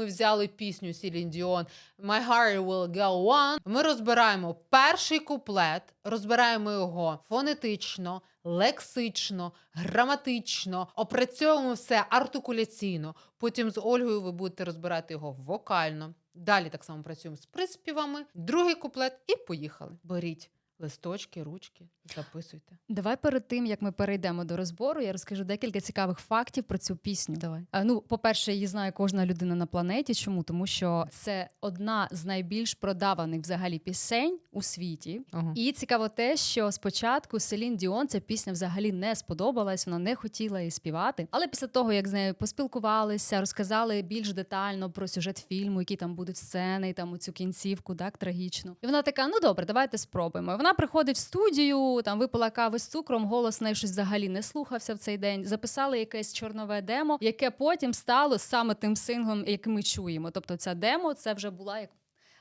ми взяли пісню Celine Dion My Heart Will Go On, ми розбираємо перший куплет, розбираємо його фонетично, лексично, граматично, опрацьовуємо все артикуляційно. Потім з Ольгою ви будете розбирати його вокально. Далі так само працюємо з приспівами. Другий куплет і поїхали. Беріть листочки, ручки, записуйте. Давай перед тим, як ми перейдемо до розбору, я розкажу декілька цікавих фактів про цю пісню. Давай. Е, Ну, по-перше, її знає кожна людина на планеті. Чому? Тому що це одна з найбільш продаваних взагалі пісень у світі. Ага. І цікаво те, що спочатку Селін Діон ця пісня взагалі не сподобалась, вона не хотіла її співати. Але після того, як з нею поспілкувалися, розказали більш детально про сюжет фільму, які там будуть сцени, і там цю кінцівку, так трагічну. І вона така: ну добре, давайте спробуємо. І вона приходить в студію, там випила кави з цукром, голос в неї щось взагалі не слухався в цей день. Записали якесь чорнове демо, яке потім стало саме тим синглом, який ми чуємо. Тобто, ця демо це вже була як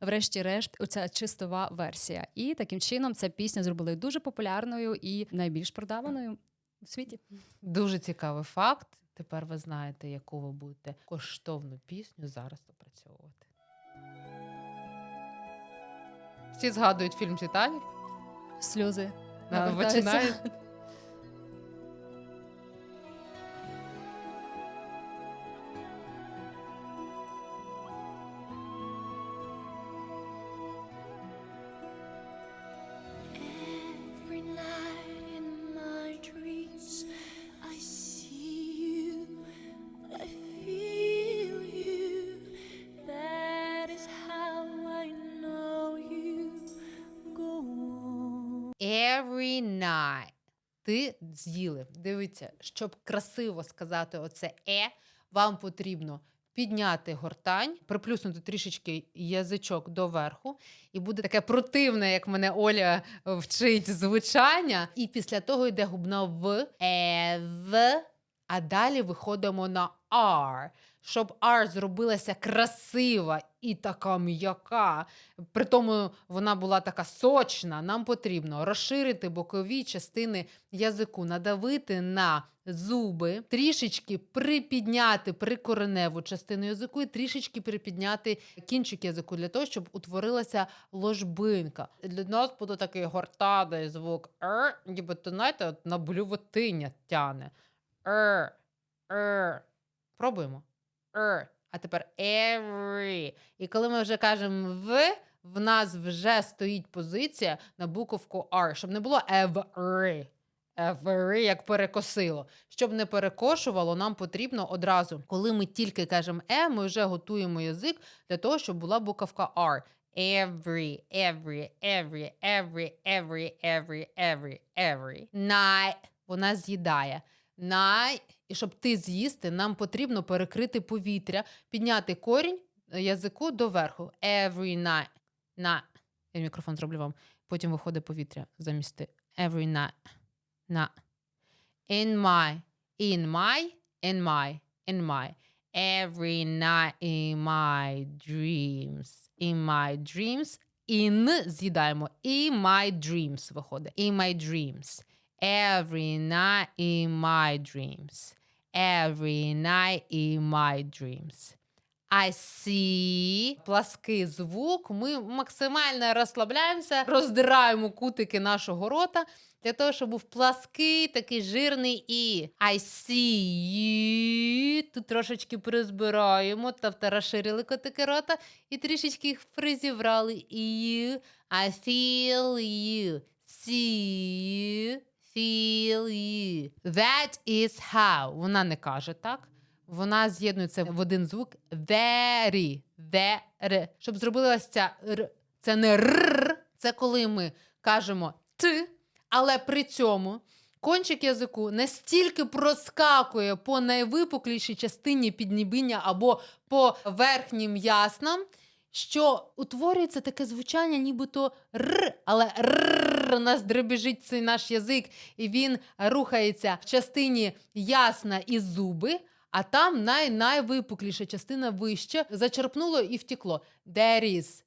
врешті-решт, оця чистова версія. І таким чином ця пісня зробила дуже популярною і найбільш продаваною у світі. Дуже цікавий факт. Тепер ви знаєте, яку ви будете коштовну пісню зараз опрацьовувати. Всі згадують фільм Титанік. Сльози. А, Every night. Ти з'їли. Дивіться, щоб красиво сказати оце е, вам потрібно підняти гортань, приплюснути трішечки язичок доверху, і буде таке противне, як мене Оля вчить звучання. І після того йде губна в, е, в, а далі виходимо на R. Щоб R зробилася красива і така м'яка, при тому вона була така сочна, нам потрібно розширити бокові частини язику, надавити на зуби, трішечки припідняти прикореневу частину язику і трішечки припідняти кінчик язику для того, щоб утворилася ложбинка. Для нас буде такий гортадий звук «р», ніби знаєте, от на блювотиня тяне. «р», «р». Пробуємо. «р». А тепер every. І коли ми вже кажемо в, в нас вже стоїть позиція на буковку R, щоб не було every. Every, як перекосило. Щоб не перекошувало, нам потрібно одразу, коли ми тільки кажемо е, ми вже готуємо язик для того, щоб була буковка R. Every, every, every, every, every, every, every, every. Night. Вона з'їдає. Night. І щоб ти з'їсти, нам потрібно перекрити повітря, підняти корінь е, язику доверху. Every night. Night. Я мікрофон зроблю вам. Потім виходить повітря замість. Every night. На. In my. In my. In my. In my. Every night in my dreams. In my dreams. In з'їдаємо. In my dreams виходить. In my dreams. Every night in my dreams. Every night in my dreams. I see. Плаский звук. Ми максимально розслабляємося, роздираємо кутики нашого рота для того, щоб був плаский, такий жирний і. I see you. Тут трошечки призбираємо, тобто розширили кутики рота і трішечки їх призібрали. You. I feel you. See you. Feel you. That is how. Вона не каже так. Вона з'єднується в один звук very, very. Щоб зробилася ця р. Це не р, це коли ми кажемо т, але при цьому кончик язику настільки проскакує по найвипуклішій частині піднібіння або по верхнім яснам, що утворюється таке звучання, нібито р, але р у нас дребіжить цей наш язик, і він рухається в частині ясна і зуби. А там най найвипукліша частина вище зачерпнуло і втекло. Is,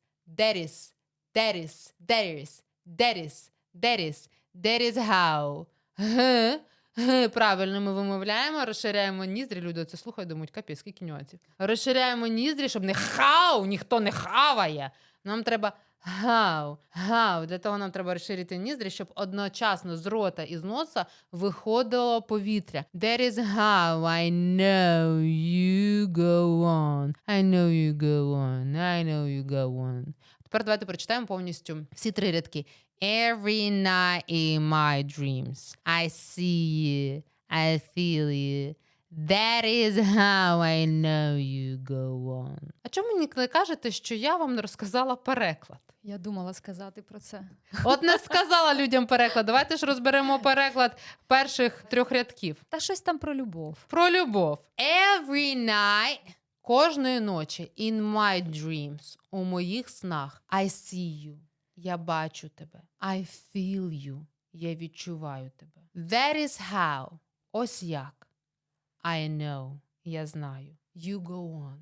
there is, there is, there is how. Г, Правильно, ми вимовляємо, розширяємо ніздрі. Люди це слухають, думають, капець, скільки нюансів. Розширяємо ніздрі, щоб не хау, ніхто не хаває. Нам треба гау, гау. Для того нам треба розширити ніздрі, щоб одночасно з рота і з носа виходило повітря. That is how I know you go on. I know you go on. I know you go on. Тепер давайте прочитаємо повністю всі три рядки. Every night in my dreams, I see you, I feel you. That is how I know you go on. А чому мені не кажете, що я вам не розказала переклад? Я думала сказати про це. От не сказала людям переклад. Давайте ж розберемо переклад перших трьох рядків. Та щось там про любов. Про любов. Every night, кожної ночі, in my dreams, у моїх снах, I see you. Я бачу тебе. I feel you. Я відчуваю тебе. That is how. Ось як. I know. Я знаю. You go on.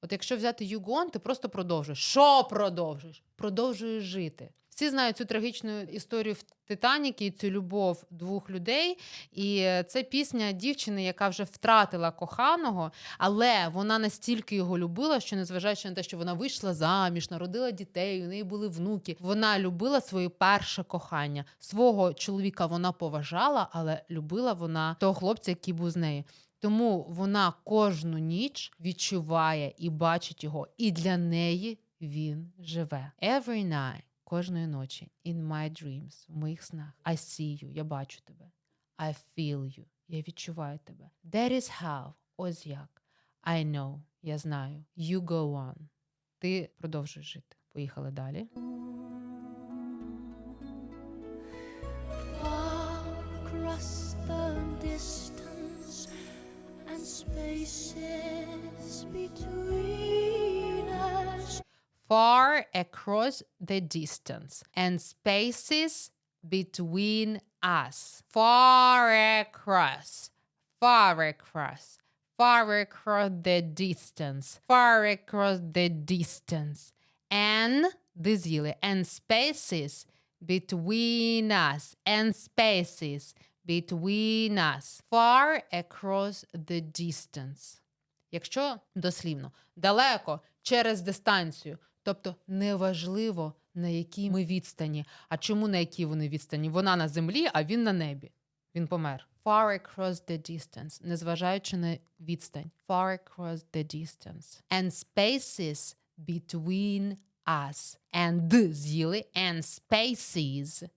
От якщо взяти you go on, ти просто продовжуєш. Що продовжуєш? Продовжуєш жити. Всі знають цю трагічну історію в Титаніки, цю любов двох людей. І е, це пісня дівчини, яка вже втратила коханого, але вона настільки його любила, що незважаючи на те, що вона вийшла заміж, народила дітей, у неї були внуки. Вона любила своє перше кохання. Свого чоловіка вона поважала, але любила вона того хлопця, який був з нею. Тому вона кожну ніч відчуває і бачить його, і для неї він живе. Every night, кожної ночі, in my dreams, в моїх снах. I see you, я бачу тебе. I feel you, я відчуваю тебе. That is how, ось як. I know, я знаю. You go on. Ти продовжуєш жити. Поїхали далі. Far across the distance and spaces between us. Far across. Far across. Far across the distance. Far across the distance. And дизіли. And spaces between us. And spaces between us. Far across the distance. Якщо дослівно, далеко через дистанцію, тобто неважливо на якій ми відстані. А чому на якій вони відстані? Вона на землі, а він на небі. Він помер. Far across the distance, незважаючи на відстань. Far across the distance. And spaces between us. And з'їли. And spaces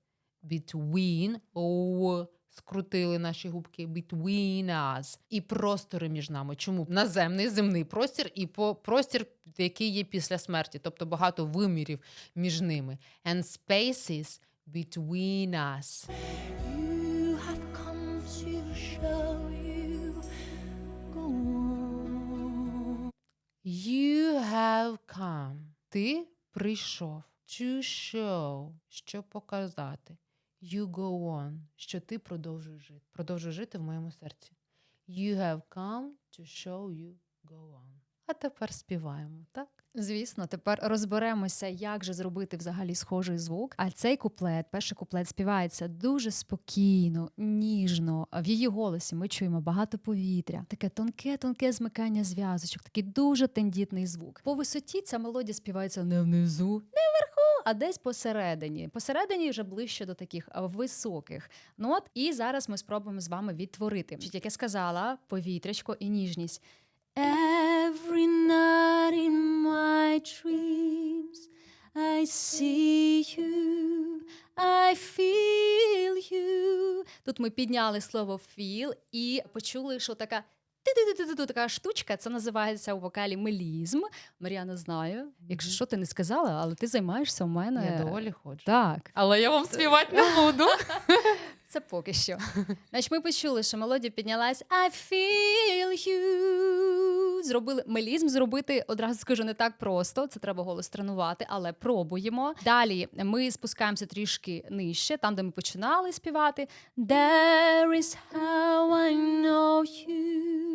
between о, скрутили наші губки between us і простори між нами. Чому наземний земний простір і по простір, який є після смерті, тобто багато вимірів між ними. And spaces between us. You have come to show you. Go on. You have come. Ти прийшов. To show, щоб показати. You go on, що ти продовжуєш жити. Продовжуєш жити в моєму серці. You have come to show you go on. А тепер співаємо, так? Звісно, тепер розберемося, як же зробити взагалі схожий звук. А цей куплет, перший куплет співається дуже спокійно, ніжно. В її голосі ми чуємо багато повітря, таке тонке, тонке змикання зв'язочок, такий дуже тендітний звук. По висоті ця мелодія співається не внизу, не вверху, а десь посередині. Посередині вже ближче до таких високих нот. І зараз ми спробуємо з вами відтворити. Як я сказала, повітрячко і ніжність. Every night in my dreams, I see you, I feel you. Тут ми підняли слово feel і почули, що така. Ти-ти-ти-ти-ти, Така штучка, це називається у вокалі мелізм. Мар'яна знаю. Якщо що ти не сказала, але ти займаєшся у мене. Я доволі ходжу. Так, Але я вам співати не буду. це поки що. Значить, ми почули, що мелодія піднялась I feel you. Зробили мелізм зробити одразу скажу не так просто. Це треба голос тренувати, але пробуємо. Далі ми спускаємося трішки нижче, там, де ми починали співати. There is how I know you.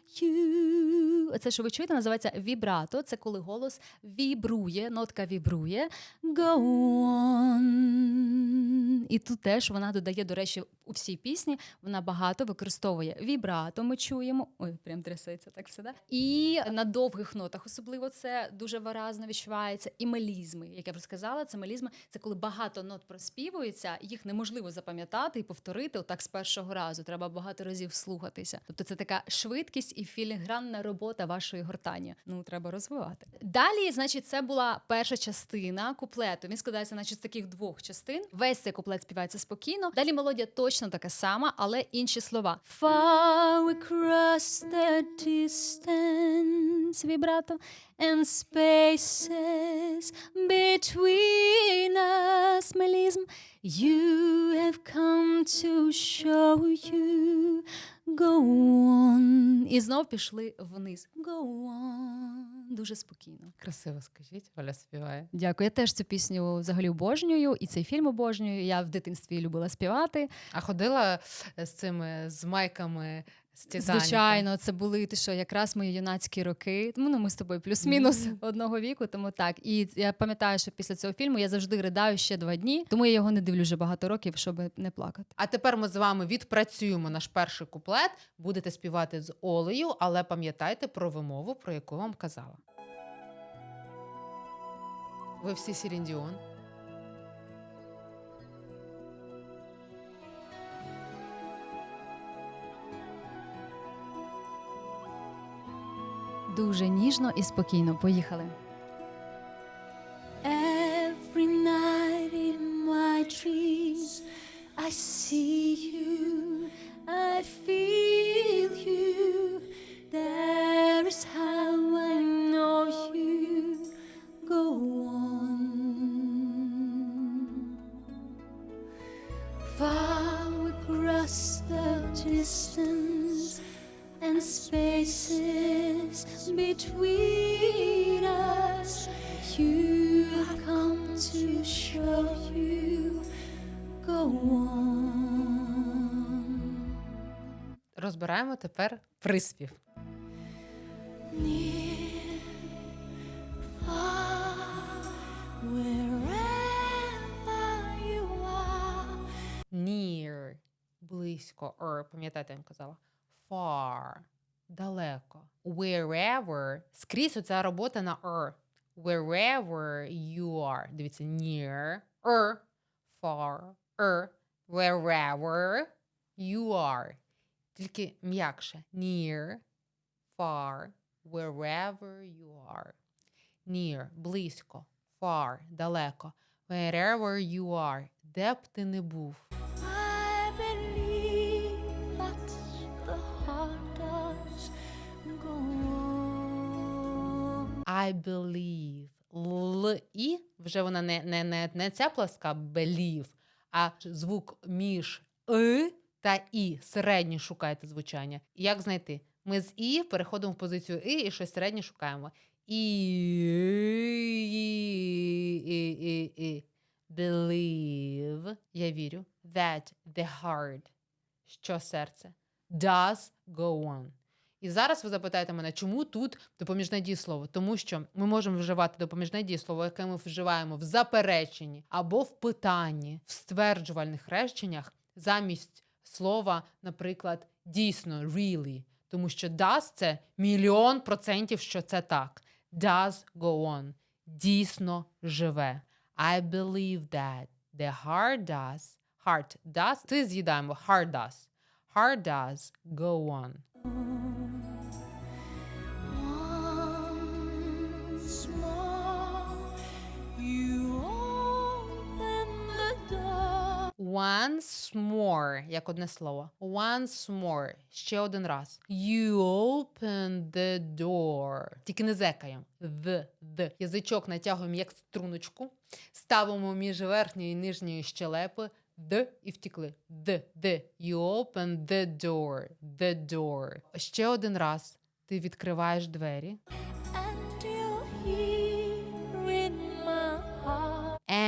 you. Це, що ви чуєте, називається вібрато. Це коли голос вібрує, нотка вібрує. Go on. І тут теж вона додає, до речі, у всій пісні вона багато використовує вібрато. Ми чуємо. Ой, прям трясеться так все. Да? І на довгих нотах особливо це дуже виразно відчувається. І мелізми, як я вже сказала, це мелізми. Це коли багато нот проспівується, їх неможливо запам'ятати і повторити отак з першого разу. Треба багато разів слухатися. Тобто це така швидкість і філігранна робота вашої гортані. Ну треба розвивати. Далі, значить, це була перша частина куплету. Він складається, значить, з таких двох частин. Весь цей куплет співається спокійно. Далі мелодія точно така сама, але інші слова. Far across the distance, вібрато, and spaces between us, мелізм. You have come to show you. Go on. І знов пішли вниз. Go on. Дуже спокійно. Красиво скажіть, Оля співає. Дякую. Я теж цю пісню взагалі обожнюю, і цей фільм обожнюю. Я в дитинстві любила співати. А ходила з цими з майками з Звичайно, це були ти що, якраз мої юнацькі роки. Тому ну, ми з тобою плюс-мінус Мгм. одного віку, тому так. І я пам'ятаю, що після цього фільму я завжди ридаю ще два дні, тому я його не дивлю вже багато років, щоб не плакати. А тепер ми з вами відпрацюємо наш перший куплет. Будете співати з Олею, але пам'ятайте про вимову, про яку я вам казала. Ви всі Сірін Дуже ніжно і спокійно. Поїхали. Every night in my dreams, I see you, I feel between us. You have come to show you. Go on. Розбираємо тепер приспів. Near, far, wherever you are. Near – близько. Or, пам'ятаєте, я вам казала. Far – далеко. Wherever – скрізь оця робота на er. Wherever you are. Дивіться, near, er, far, er, wherever you are. Тільки м'якше. Near, far, wherever you are. Near – близько. Far – далеко. Wherever you are. Де б ти не був. I believe. Л і вже вона не, не, не, не ця пласка believe, а звук між и та і. Середнє шукайте звучання. Як знайти? Ми з і переходимо в позицію і і щось середнє шукаємо. І. Believe. Я вірю. That the heart. Що серце? Does go on. І зараз ви запитаєте мене, чому тут допоміжне дієслово? Тому що ми можемо вживати допоміжне дієслово, яке ми вживаємо в запереченні або в питанні, в стверджувальних реченнях замість слова, наприклад, дійсно, really. Тому що does – це мільйон процентів, що це так. Does go on. Дійсно живе. I believe that the heart does, heart does, ти з'їдаємо, heart does. Heart does go on. Once more, як одне слово. Once more. Ще один раз. You open the door. Тільки не зекаємо. The, the. Язичок натягуємо як струночку. Ставимо між верхньою і нижньою щелепи. The і втікли. The, the. You open the door. The door. Ще один раз. Ти відкриваєш двері.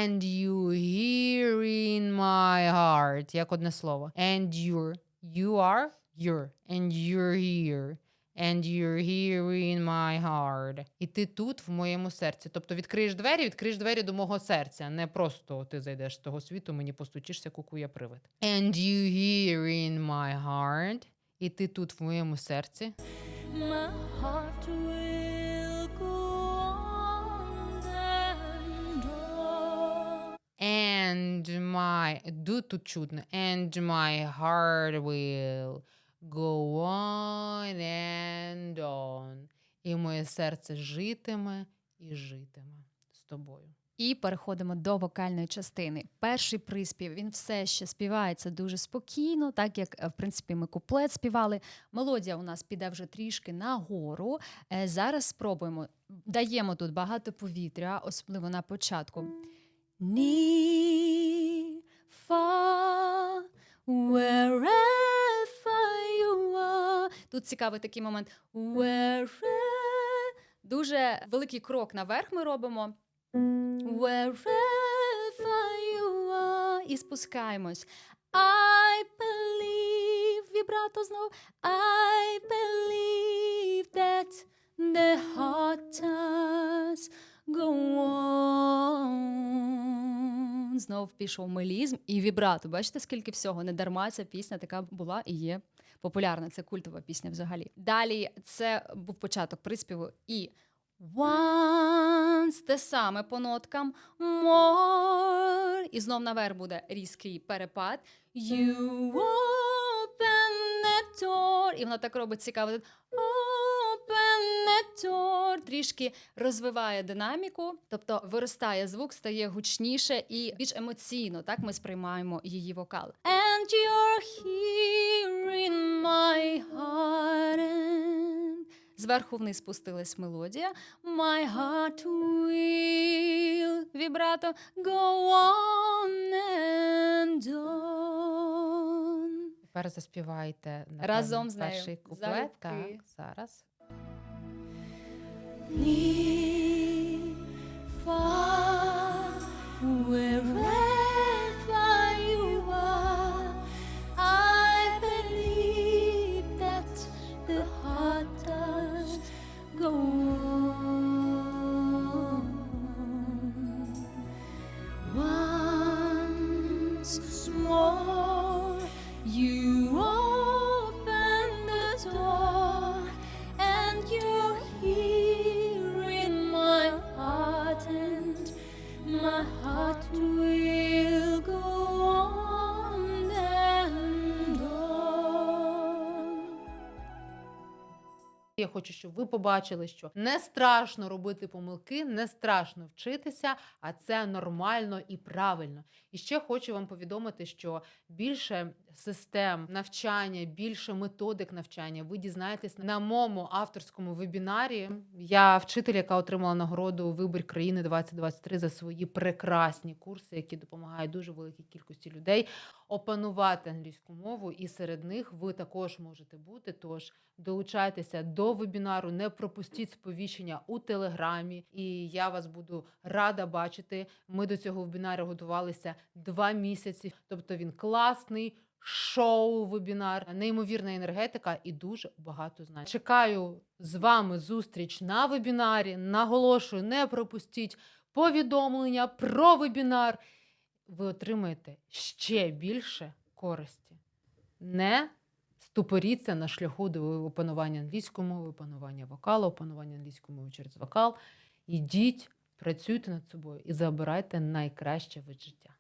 And you hear in my heart. Як одне слово. And you're. You are. You're. And you're here. And you're here in my heart. І ти тут в моєму серці. Тобто відкриєш двері, відкриєш двері до мого серця. Не просто ти зайдеш з того світу, мені постучишся, куку я привид. And you here in my heart. І ти тут в моєму серці. My heart will And my ду тут чутно. And my heart will go on and on. І моє серце житиме і житиме з тобою. І переходимо до вокальної частини. Перший приспів він все ще співається дуже спокійно, так як е, в принципі ми куплет співали. Мелодія у нас піде вже трішки нагору. Е, Зараз спробуємо. Даємо тут багато повітря, особливо на початку. Тут цікавий такий момент. Дуже великий крок наверх ми робимо. І спускаємось. I believe. Вібрато знову. I believe that The heart does go on. Знов пішов мелізм і вібрато. Бачите, скільки всього не дарма ця пісня така була і є популярна. Це культова пісня взагалі. Далі це був початок приспіву і once те саме по ноткам more. І знов наверх буде різкий перепад. You open the door. І вона так робить цікаво. Door. Трішки розвиває динаміку, тобто виростає звук, стає гучніше і більш емоційно. Так ми сприймаємо її вокал. And you're here in my heart. And Зверху вниз спустилась мелодія. My heart will вібрато go on and on. Тепер заспівайте напевно, Разом з нею. перший куплет. Так, зараз. 你发，where？Я хочу, щоб ви побачили, що не страшно робити помилки, не страшно вчитися, а це нормально і правильно. І ще хочу вам повідомити, що більше систем навчання, більше методик навчання ви дізнаєтесь на моєму авторському вебінарі. Я вчитель, яка отримала нагороду Вибір країни 2023 за свої прекрасні курси, які допомагають дуже великій кількості людей опанувати англійську мову, і серед них ви також можете бути. Тож долучайтеся до вебінару, не пропустіть сповіщення у телеграмі, і я вас буду рада бачити. Ми до цього вебінару готувалися два місяці. Тобто він класний. Шоу, вебінар, неймовірна енергетика і дуже багато знань. Чекаю з вами зустріч на вебінарі. Наголошую, не пропустіть повідомлення про вебінар. Ви отримаєте ще більше користі. Не ступоріться на шляху до опанування англійської мови, опанування вокалу, опанування англійської мови через вокал. Ідіть, працюйте над собою і забирайте найкраще від життя.